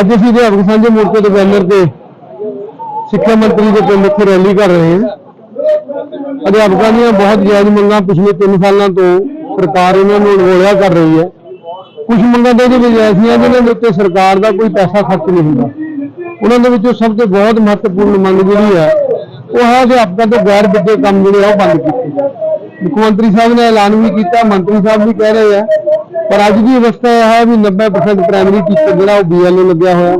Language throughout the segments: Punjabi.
ਅੱਜ ਅਸੀਂ ਅਧਿਆਪਕ ਸਾਂਝੇ ਮੋਰਚੇ ਦੇ ਬੈਨਰ ਤੇ ਸਿੱਖਿਆ ਮੰਤਰੀ ਦੇ ਪਿੰਡ ਇੱਥੇ ਰੈਲੀ ਕਰ ਰਹੇ ਹਾਂ। ਅਧਿਆਪਕਾਂ ਦੀਆਂ ਬਹੁਤ ਜਾਇਜ਼ ਮੰਗਾਂ ਪਿਛਲੇ 3 ਸਾਲਾਂ ਤੋਂ ਸਰਕਾਰ ਇਹਨਾਂ ਨੂੰ ਅਣਗੌਲਿਆ ਕਰ ਰਹੀ ਹੈ। ਕੁਝ ਮੰਗਾਂ ਤਾਂ ਇਹਦੇ ਵਿੱਚ ਐਸੀਆਂ ਜਿਹਨਾਂ ਦੇ ਉੱਤੇ ਸਰਕਾਰ ਦਾ ਕੋਈ ਪੈਸਾ ਖਰਚ ਨਹੀਂ ਹੁੰਦਾ। ਉਹਨਾਂ ਦੇ ਵਿੱਚੋਂ ਸਭ ਤੋਂ ਬਹੁਤ ਮਹੱਤਵਪੂਰਨ ਮੰਗ ਜਿਹੜੀ ਹੈ, ਉਹ ਹੈ ਅਧਿਆਪਕਾਂ ਤੋਂ ਗੈਰ ਵਿੱਦਿਅਕ ਕੰਮ ਜਿਹੜੇ ਆ, ਉਹ ਬੰਦ ਕੀਤੇ। ਮੁੱਖ ਮੰਤਰੀ ਸਾਹਿਬ ਨੇ ਐਲਾਨ ਵੀ ਕੀਤਾ, ਮੰਤਰੀ ਸਾਹਿਬ ਵੀ ਕਹਿ ਰਹੇ ਆ ਪਰ ਅੱਜ ਦੀ ਅਵਸਥਾ ਇਹ ਹੈ ਵੀ 90% ਪ੍ਰਾਇਮਰੀ ਟੀਚਰ ਜਿਹੜਾ ਉਹ ਬੀਐਲਓ ਲੱਗਿਆ ਹੋਇਆ।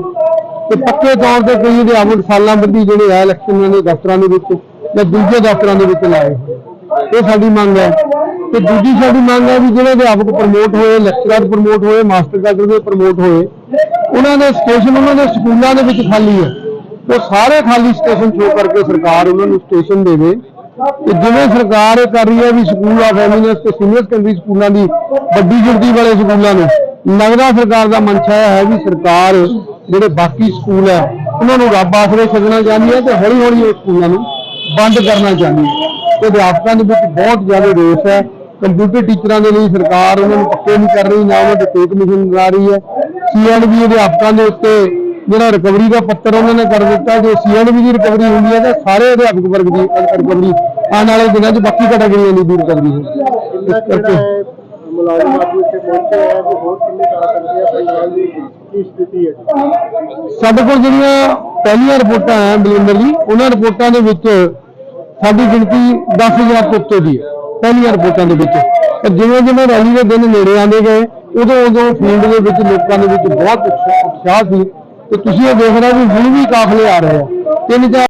ਤੇ ਪੱਕੇ ਤੌਰ ਤੇ ਕਈ ਅਧਿਆਪਕ ਸਾਲਾਂ ਬੰਦੀ ਜਿਹੜੇ ਹੈ ਇਲੈਕਸ਼ਨਾਂ ਦੇ ਦਫ਼ਤਰਾਂ ਦੇ ਵਿੱਚ ਜਾਂ ਦੂਜੇ ਦਫ਼ਤਰਾਂ ਦੇ ਵਿੱਚ ਲਾਏ ਹੋਏ। ਇਹ ਸਾਡੀ ਮੰਗ ਹੈ। ਤੇ ਦੂਜੀ ਸਾਡੀ ਮੰਗ ਹੈ ਵੀ ਜਿਹੜੇ ਅਧਿਆਪਕ ਪ੍ਰਮੋਟ ਹੋਏ ਲੈਕਚਰਰ ਪ੍ਰਮੋਟ ਹੋਏ ਮਾਸਟਰ ਕੈਡਰ ਦੇ ਪ੍ਰਮੋਟ ਹੋਏ, ਉਹਨਾਂ ਦੇ ਸਟੇਸ਼ਨ ਉਹਨਾਂ ਦੇ ਸਕੂਲਾਂ ਦੇ ਵਿੱਚ ਖਾਲੀ ਹੈ। ਉਹ ਸਾਰੇ ਖਾਲੀ ਸਟੇਸ਼ਨ ਸ਼ੋ ਕਰਕੇ ਸਰਕਾਰ ਉਹਨਾਂ ਨੂੰ ਸਟੇਸ਼ਨ ਦੇਵੇ। ਤੇ ਜਿਵੇਂ ਸਰਕਾਰ ਇਹ ਕਰ ਰਹੀ ਹੈ ਵੀ ਸਕੂਲ ਆਫ ਐਮੀਨੈਂਸ ਤੇ ਸੀਨੀਅਰ ਸੈਕੰਡਰੀ ਸਕੂਲਾਂ ਦੀ, ਵੱਡੀ ਗਿਣਤੀ ਵਾਲੇ ਸਕੂਲਾਂ ਨੂੰ, ਲੱਗਦਾ ਸਰਕਾਰ ਦਾ ਮਨਸ਼ਾ ਇਹ ਹੈ ਵੀ ਸਰਕਾਰ ਜਿਹੜੇ ਬਾਕੀ ਸਕੂਲ ਹੈ, ਉਹਨਾਂ ਨੂੰ ਰੱਬ ਆਸਰੇ ਛੱਡਣਾ ਚਾਹੁੰਦੀ ਹੈ ਤੇ ਹੌਲੀ ਹੌਲੀ ਉਹ ਸਕੂਲਾਂ ਨੂੰ ਬੰਦ ਕਰਨਾ ਚਾਹੁੰਦੀ ਹੈ। ਤੇ ਅਧਿਆਪਕਾਂ ਦੇ ਵਿੱਚ ਬਹੁਤ ਜ਼ਿਆਦਾ ਰੋਸ ਹੈ। ਕੰਪਿਊਟਰ ਟੀਚਰਾਂ ਦੇ ਲਈ ਸਰਕਾਰ ਉਹਨਾਂ ਨੂੰ ਪੱਕੇ ਨਹੀਂ ਕਰ ਰਹੀ, ਨਾ ਉਹਨਾਂ ਦੇ ਪੇ ਕਮਿਸ਼ਨ ਬਣਾ ਰਹੀ ਹੈ। ਸੀਐਨਬੀ ਅਧਿਆਪਕਾਂ ਦੇ ਉੱਤੇ ਜਿਹੜਾ ਰਿਕਵਰੀ ਦਾ ਪੱਤਰ ਉਹਨਾਂ ਨੇ ਕਰ ਦਿੱਤਾ, ਜੇ ਸੀਐਨਬੀ ਦੀ ਰਿਕਵਰੀ ਹੁੰਦੀ ਹੈ ਤਾਂ ਸਾਰੇ ਅਧਿਆਪਕ ਵਰਗ ਦੀ ਰਿਕਵਰੀ ਆਉਣ ਵਾਲੇ ਦਿਨਾਂ 'ਚ ਬਾਕੀ ਕੈਟਾਗਰੀਆਂ ਦੀ ਵੀ ਰਿਕਵਰੀ ਹੋਊਗੀ ਇਸ ਕਰਕੇ। ਮੁਲਾਜ਼ਮ ਅੱਜ ਇੱਥੇ ਪਹੁੰਚੇ ਹੈ ਕਿ ਹੋਰ ਕਿੰਨੇ ਕਰ ਸਕਦੇ ਆ ਪੰਜਾਬ ਦੀ ਕੀ ਸਥਿਤੀ ਹੈ ਸਾਡੇ ਕੋਲ ਜਿਹੜੀਆਂ ਪਹਿਲੀਆਂ ਰਿਪੋਰਟਾਂ ਆ ਬਲਿੰਦਰ ਜੀ ਉਹਨਾਂ ਰਿਪੋਰਟਾਂ ਦੇ ਵਿੱਚ ਸਾਡੀ ਗਿਣਤੀ 10000 ਤੋਂ ਉੱਤੇ ਦੀ ਹੈ ਪਹਿਲੀਆਂ ਰਿਪੋਰਟਾਂ ਦੇ ਵਿੱਚ। ਜਿਵੇਂ ਜਿਵੇਂ ਰੈਲੀ ਦੇ ਦਿਨ ਨੇੜੇ ਆਉਂਦੇ ਗਏ ਉਦੋਂ ਉਦੋਂ ਫੀਲਡ ਦੇ ਵਿੱਚ ਲੋਕਾਂ ਦੇ ਵਿੱਚ ਬਹੁਤ ਉਤਸ਼ਾਹ ਉਤਸ਼ਾਹ ਸੀ। ਤੇ ਤੁਸੀਂ ਇਹ ਦੇਖ ਰਹੇ ਹੋ ਵੀ ਹੁਣ ਵੀ ਕਾਫਲੇ ਆ ਰਹੇ ਆ। ਤਿੰਨ ਚਾਰ